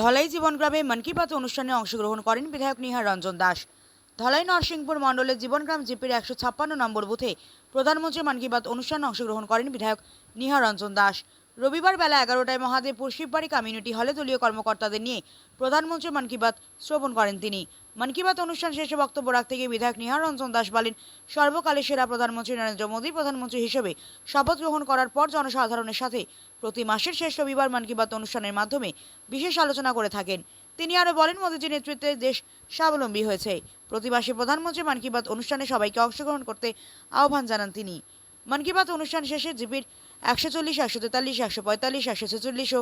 ধলাই জীবনগ্রামে মন কি বাত অনুষ্ঠানে অংশগ্রহণ করেন বিধায়ক নিহার রঞ্জন দাস। ধলাই নরসিংপুর মণ্ডলের জীবনগ্রাম জিপির একশো ছাপ্পান্ন নম্বর বুথে প্রধানমন্ত্রী মন কি বাত অনুষ্ঠানে অংশগ্রহণ করেন বিধায়ক নিহার রঞ্জন দাস। রবিবার বেলা এগারোটায় মহাদেবপুর শিববাড়ি কমিউনিটি হলে দলীয় কর্মকর্তাদের নিয়ে প্রধানমন্ত্রী মন কি বাত শ্রবণ করেন তিনি। মন কি বাত অনুষ্ঠান শেষে বক্তব্য রাখতে গিয়ে বিধায়ক নিহার রঞ্জন দাস বলেন, সর্বকালের সেরা প্রধানমন্ত্রী নরেন্দ্র মোদী প্রধানমন্ত্রী হিসেবে শপথ গ্রহণ করার পর জনসাধারণের সাথে প্রতি মাসের শেষ রবিবার মন কি বাত অনুষ্ঠানের মাধ্যমে বিশেষ আলোচনা করে থাকেন। তিনি আরও বলেন মোদীজির নেতৃত্বে দেশ স্বাবলম্বী হয়েছে। প্রতি মাসে প্রধানমন্ত্রী মন কি বাত অনুষ্ঠানে সবাইকে অংশগ্রহণ করতে আহ্বান জানান তিনি। মন কি বাত অনুষ্ঠান শেষে জিপির একশো চল্লিশ, একশো তেতাল্লিশ, একশো পঁয়তাল্লিশ, একশো ছেচল্লিশ ও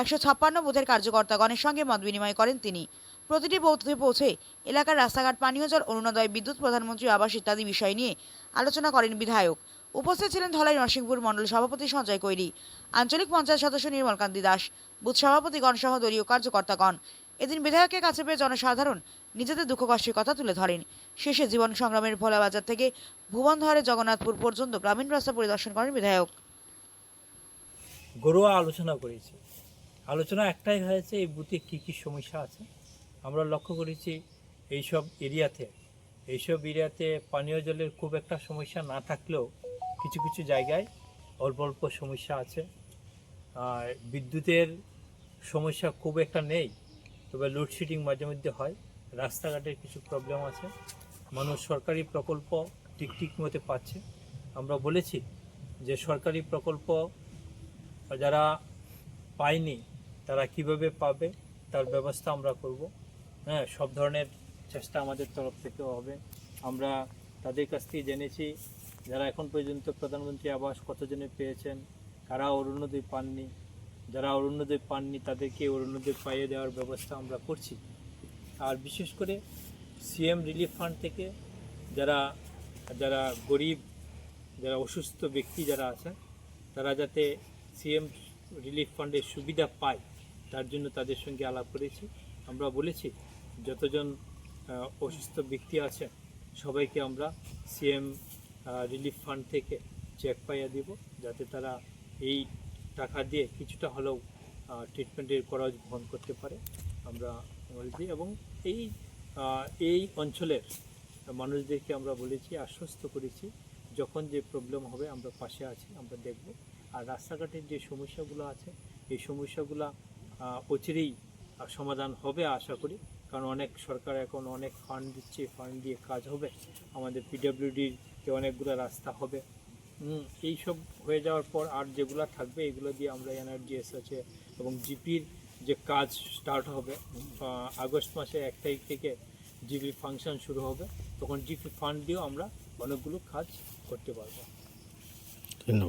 একশো ছাপ্পান্ন বুথের কার্যকর্তাগণের সঙ্গে মত বিনিময় করেন তিনি। প্রতিটি বুথে পৌঁছে এলাকার রাস্তাঘাট, পানীয় জল অরুণোদয় বিদ্যুৎ প্রধানমন্ত্রী আবাস ইত্যাদি বিষয় নিয়ে আলোচনা করেন বিধায়ক। উপস্থিত ছিলেন ধলাই নরসিংপুর মণ্ডল সভাপতি সঞ্জয় কৈরি, আঞ্চলিক পঞ্চায়েত সদস্য নির্মলকান্তি দাস, বুথ সভাপতিগণ সহ দলীয় কার্যকর্তাগণ। এদিন বিধায়কের কাছে পেয়ে জনসাধারণ নিজেদের দুঃখ কষ্টের কথা তুলে ধরেন। শেষে জীবন সংগ্রামের ভোলাবাজার থেকে ভুবনধরে জগন্নাথপুর পর্যন্ত গ্রামীণ রাস্তা পরিদর্শন করেন বিধায়ক। ঘরোয়া আলোচনা করেছি। আলোচনা একটাই হয়েছে, এই বুথে কী কী সমস্যা আছে? আমরা লক্ষ্য করেছি এইসব এরিয়াতে এইসব এরিয়াতে পানীয় জলের খুব একটা সমস্যা না থাকলেও কিছু কিছু জায়গায় অল্প অল্প সমস্যা আছে। আর বিদ্যুতের সমস্যা খুব একটা নেই, তবে লোডশেডিং মাঝে মধ্যে হয়, রাস্তাঘাটের কিছু প্রবলেম আছে। মানুষ সরকারি প্রকল্প ঠিক ঠিক মতো পাচ্ছে। আমরা বলেছি যে সরকারি প্রকল্প যারা পায়নি, তারা কীভাবে পাবে, তার ব্যবস্থা আমরা করব। হ্যাঁ সব ধরনের চেষ্টা আমাদের তরফ থেকে হবে। আমরা তাদের কাছ থেকে জেনেছি, যারা এখন পর্যন্ত প্রধানমন্ত্রী আবাস কতজনে পেয়েছেন, কারা অরুণোদয় পাননি, যারা অরুণোদয় পাননি, তাদেরকে অরুণোদয় পাইয়ে দেওয়ার ব্যবস্থা আমরা করছি। আর বিশেষ করে সিএম রিলিফ ফান্ড থেকে যারা যারা গরিব, যারা অসুস্থ ব্যক্তি যারা আছেন তারা যাতে সিএম রিলিফ ফান্ডের সুবিধা পায়, তার জন্য তাদের সঙ্গে আলাপ করেছি। আমরা বলেছি, যতজন অসুস্থ ব্যক্তি আছে সবাইকে আমরা সিএম রিলিফ ফান্ড থেকে চেক পাইয়া দিব, যাতে তারা এই টাকা দিয়ে কিছুটা হলেও ট্রিটমেন্টের খরচ বহন করতে পারে। আমরা বলেছি এবং এই এই অঞ্চলের মানুষদেরকে আমরা বলেছি, আশ্বস্ত করেছি, যখন যে প্রবলেম হবে আমরা পাশে আছি, আমরা দেখব। আর রাস্তাঘাটের যে সমস্যাগুলো আছে, এই সমস্যাগুলো অচিরেই সমাধান হবে আশা করি। কারণ অনেক সরকার এখন অনেক ফান্ড দিচ্ছে ফান্ড দিয়ে কাজ হবে। আমাদের পিডাব্লিউডির যে অনেকগুলো রাস্তা হবে। এই সব হয়ে যাওয়ার পর আর যেগুলো থাকবে, এগুলো দিয়ে আমরা এনআরজিএস আছে এবং জিপির যে কাজ স্টার্ট হবে আগস্ট মাসে এক তারিখ থেকে জিপি ফাংশন শুরু হবে। তখন জিপি ফান্ড দিয়েও আমরা অনেকগুলো কাজ করতে পারব। ধন্যবাদ।